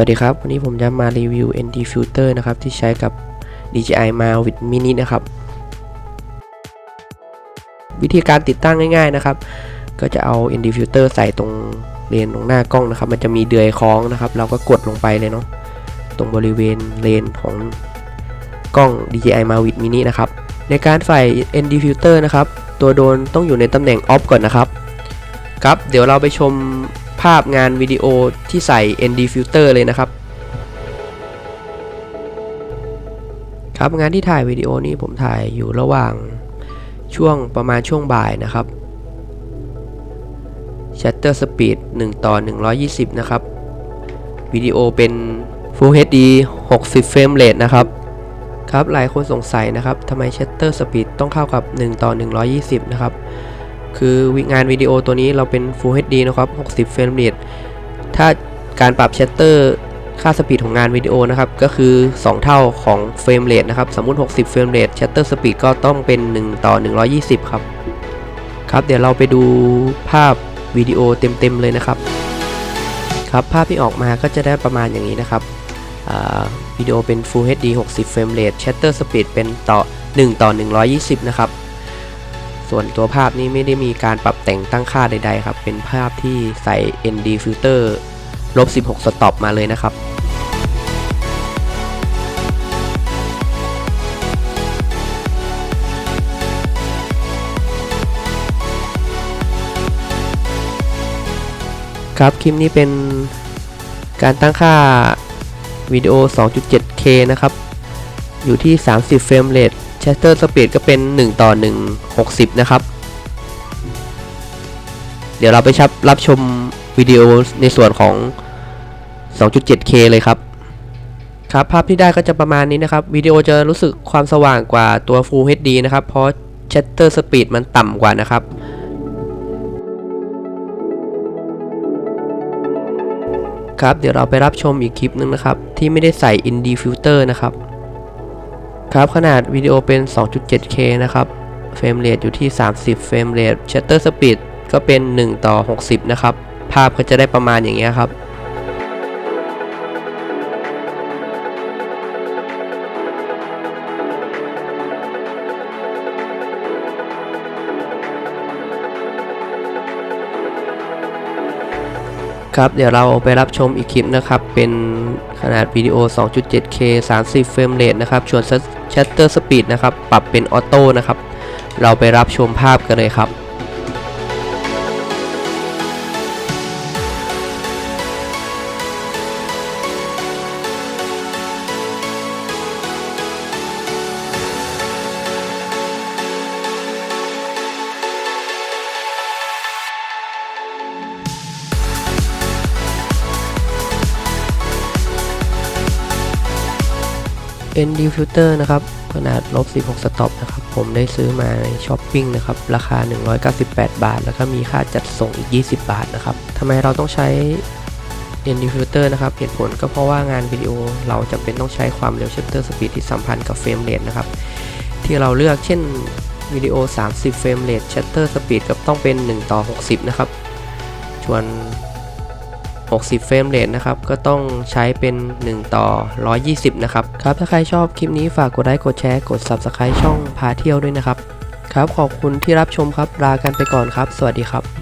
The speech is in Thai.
วัสดีครับ วันนี้ผมจะมารีวิว ND Filter นะครับ ที่ใช้กับ DJI Mavic Mini นะครับ วิธีการติดตั้งง่ายๆนะครับ ก็จะเอา ND Filter ใส่ตรงเลนตรงหน้ากล้องนะครับ มันจะมีเดือยคล้องนะครับ เราก็กดลงไปเลยเนาะตรงบริเวณเลนของกล้อง DJI Mavic Mini นะครับ ในการใส่ ND Filter นะครับ ตัวโดนต้องอยู่ในตำแหน่ง Off ก่อนนะครับ ครับ เดี๋ยวเราไปชม ภาพงานวิดีโอที่ใส่ ND Filter เลยนะครับ ครับงานที่ถ่ายวิดีโอนี้ผมถ่ายอยู่ระหว่างช่วงประมาณช่วงบ่ายนะครับ Shutter Speed 1 ต่อ 120 นะครับ วิดีโอเป็น Full HD 60 เฟรมเรทนะครับครับหลายคนสงสัยนะครับทำไม Shutter Speed ต้องเข้ากับ 1 ต่อ 120 นะครับ คืองานวิดีโอตัวนี้เราเป็น Full HD นะครับ 60 เฟรมเรทถ้าการปรับชัตเตอร์ค่าสปีดของงานวิดีโอนะครับ ก็คือ 2 เท่าของเฟรมเรทนะครับ สมมุติ 60 เฟรมเรทชัตเตอร์สปีดก็ต้องเป็น 1 ต่อ 120 ครับ ครับ เดี๋ยวเราไปดูภาพวิดีโอเต็มๆเลยนะครับ ครับ ภาพที่ออกมาก็จะได้ประมาณอย่างนี้นะครับวิดีโอเป็น Full HD 60 เฟรมเรทชัตเตอร์สปีดเป็นต่อ 1 ต่อ 120 นะครับ ส่วนตัวภาพนี้ไม่ได้มีการปรับแต่งตั้งค่าใดๆครับ เป็นภาพที่ใส่ ND filter ลบ 16สต็อปมาเลยนะครับครับคลิปนี้เป็นการตั้งค่าวิดีโอ 2.7K นะครับ อยู่ที่ 30 เฟรมเรท Shutter Speed ก็เป็น 1 ต่อ 160 นะครับ เดี๋ยวเราไปชับรับชมวิดีโอในส่วนของ 2.7K เลยครับ ครับ ภาพที่ได้ก็จะประมาณนี้นะครับ วิดีโอจะรู้สึกความสว่างกว่าตัว Full HD นะครับ เพราะ Shutter Speed มันต่ำกว่านะครับครับเดี๋ยวเราไปรับชมอีกคลิปนึงนะครับ ที่ไม่ได้ใส่ ND Filter นะครับ ครับขนาดวิดีโอเป็น 2.7K นะครับ เฟรมเรทอยู่ที่ 30 เฟรมเรท Shutter Speed ก็เป็น 1 ต่อ 60 นะครับ ภาพก็จะได้ประมาณอย่างเงี้ยครับครับเดี๋ยวเราไปรับชมอีกคลิปนะครับ เป็นขนาดวิดีโอ 2.7K 30 เฟรมเรทนะครับส่วน Shutter Speed นะครับ ปรับเป็นออโต้นะครับ เราไปรับชมภาพกันเลยครับ ND Filter นะครับขนาดลบ 16 สต็อปนะครับ ผมได้ซื้อมาในช้อปปิ้งนะครับ ราคา 198 บาท แล้วก็มีค่าจัดส่งอีก 20 บาทนะครับทำไมเราต้องใช้ ND Filter นะครับ เหตุผลก็เพราะว่างานวิดีโอเราจำเป็นต้องใช้ความเร็ว Shutter Speed ที่สัมพันธ์กับเฟรมเรทนะครับ ที่เราเลือกเช่นวิดีโอ 30 เฟรมเรท Shutter Speed กับต้องเป็น 1 ต่อ 60 นะครับส่วน 60 เฟรมเรทนะครับ ก็ต้องใช้เป็น 1 ต่อ 120 นะครับ ครับ ถ้าใครชอบคลิปนี้ฝากกดไลค์ กดแชร์ กด Subscribe ช่องพาเที่ยวด้วยนะครับ ครับ ขอบคุณที่รับชมครับ ลากันไปก่อนครับ สวัสดีครับ